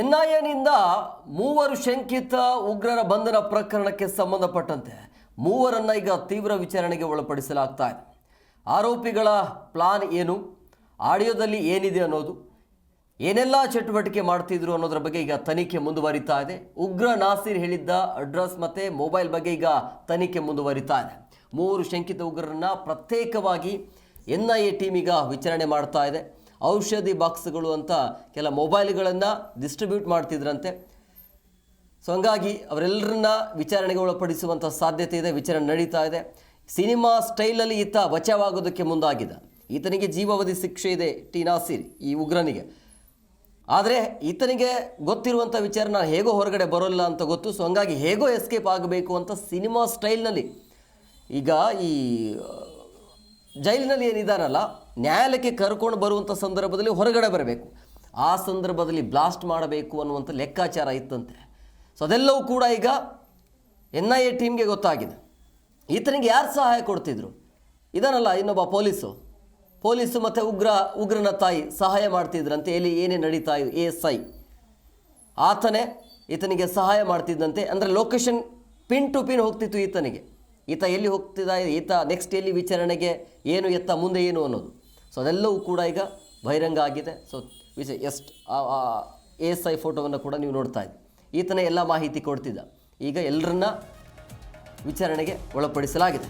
ಎನ್ಐಎನಿಂದ ಮೂವರು ಶಂಕಿತ ಉಗ್ರರ ಬಂಧನ ಪ್ರಕರಣಕ್ಕೆ ಸಂಬಂಧಪಟ್ಟಂತೆ ಮೂವರನ್ನ ಈಗ ತೀವ್ರ ವಿಚಾರಣೆಗೆ ಒಳಪಡಿಸಲಾಗ್ತಾ ಇದೆ. ಆರೋಪಿಗಳ ಪ್ಲಾನ್ ಏನು? ಆಡಿಯೋದಲ್ಲಿ ಏನಿದೆ ಅನ್ನೋದು? ಏನೆಲ್ಲ ಚಟುವಟಿಕೆ ಮಾಡ್ತಿದ್ರು ಅನ್ನೋದ್ರ ಬಗ್ಗೆ ಈಗ ತನಿಖೆ ಮುಂದುವರಿತಾ ಇದೆ. ಉಗ್ರ ನಾಸೀರ್ ಹೇಳಿದ್ದ ಅಡ್ರೆಸ್ ಮತ್ತು ಮೊಬೈಲ್ ಬಗ್ಗೆ ಈಗ ತನಿಖೆ ಮುಂದುವರಿತಾ ಇದೆ. ಮೂವರು ಶಂಕಿತ ಉಗ್ರರನ್ನ ಪ್ರತ್ಯೇಕವಾಗಿ ಎನ್ ಐ ಎ ಟೀಮ್ ಈಗ ವಿಚಾರಣೆ ಮಾಡ್ತಾ ಇದೆ. ಔಷಧಿ ಬಾಕ್ಸ್ಗಳು ಅಂತ ಕೆಲ ಮೊಬೈಲ್ಗಳನ್ನು ಡಿಸ್ಟ್ರಿಬ್ಯೂಟ್ ಮಾಡ್ತಿದ್ರಂತೆ. ಸೊ ಹಂಗಾಗಿ ಅವರೆಲ್ಲರನ್ನ ವಿಚಾರಣೆಗೆ ಒಳಪಡಿಸುವಂಥ ಸಾಧ್ಯತೆ ಇದೆ, ವಿಚಾರಣೆ ನಡೀತಾ ಇದೆ. ಸಿನಿಮಾ ಸ್ಟೈಲಲ್ಲಿ ಈತ ಬಚಾವಾಗೋದಕ್ಕೆ ಮುಂದಾಗಿದ್ದ. ಈತನಿಗೆ ಜೀವಾವಧಿ ಶಿಕ್ಷೆ ಇದೆ ಟಿ ನಾಸೀರ್, ಈ ಉಗ್ರನಿಗೆ. ಆದರೆ ಈತನಿಗೆ ಗೊತ್ತಿರುವಂಥ ವಿಚಾರ ನಾನು ಹೇಗೋ ಹೊರಗಡೆ ಬರೋಲ್ಲ ಅಂತ ಗೊತ್ತು. ಸೊ ಹಂಗಾಗಿ ಹೇಗೋ ಎಸ್ಕೇಪ್ ಆಗಬೇಕು ಅಂತ ಸಿನಿಮಾ ಸ್ಟೈಲ್ನಲ್ಲಿ ಈಗ ಈ ಜೈಲಿನಲ್ಲಿ ಏನಿದಾನಲ್ಲ ನ್ಯಾಯಾಲಯಕ್ಕೆ ಕರ್ಕೊಂಡು ಬರುವಂಥ ಸಂದರ್ಭದಲ್ಲಿ ಹೊರಗಡೆ ಬರಬೇಕು. ಆ ಸಂದರ್ಭದಲ್ಲಿ ಬ್ಲಾಸ್ಟ್ ಮಾಡಬೇಕು ಅನ್ನುವಂಥ ಲೆಕ್ಕಾಚಾರ ಇತ್ತಂತೆ. ಸೊ ಅದೆಲ್ಲವೂ ಕೂಡ ಈಗ ಎನ್ ಐ ಎ ಟೀಮ್ಗೆ ಗೊತ್ತಾಗಿದೆ. ಈತನಿಗೆ ಯಾರು ಸಹಾಯ ಕೊಡ್ತಿದ್ರು? ಇದನ್ನಲ್ಲ, ಇನ್ನೊಬ್ಬ ಪೊಲೀಸು. ಪೊಲೀಸು ಮತ್ತು ಉಗ್ರ, ಉಗ್ರನ ತಾಯಿ ಸಹಾಯ ಮಾಡ್ತಿದ್ರಂತೆ. ಎಲ್ಲಿ ಏನೇ ನಡೀತಾ ಇದೆ, ಎ ಎಸ್ ಐ. ಆತನೇ ಈತನಿಗೆ ಸಹಾಯ ಮಾಡ್ತಿದ್ದಂತೆ. ಅಂದರೆ ಲೊಕೇಶನ್ ಪಿನ್ ಟು ಪಿನ್ ಹೋಗ್ತಿತ್ತು ಈತನಿಗೆ. ಈತ ಎಲ್ಲಿ ಹೋಗ್ತಿದ್ದ ಈತ ನೆಕ್ಸ್ಟ್ ಎಲ್ಲಿ ವಿಚಾರಣೆಗೆ, ಏನು ಎತ್ತ ಮುಂದೆ ಏನು ಅನ್ನೋದು. ಸೊ ಅದೆಲ್ಲವೂ ಕೂಡ ಈಗ ಬಹಿರಂಗ ಆಗಿದೆ. ಸೊ ವಿಸ್ ಎಷ್ಟು ಎ ಎಸ್ ಐ ಫೋಟೋವನ್ನು ಕೂಡ ನೀವು ನೋಡ್ತಾ ಇದ್ದೀವಿ ಈತನೇ ಎಲ್ಲ ಮಾಹಿತಿ ಕೊಡ್ತಿದ್ದ. ಈಗ ಎಲ್ಲರನ್ನ ವಿಚಾರಣೆಗೆ ಒಳಪಡಿಸಲಾಗಿದೆ.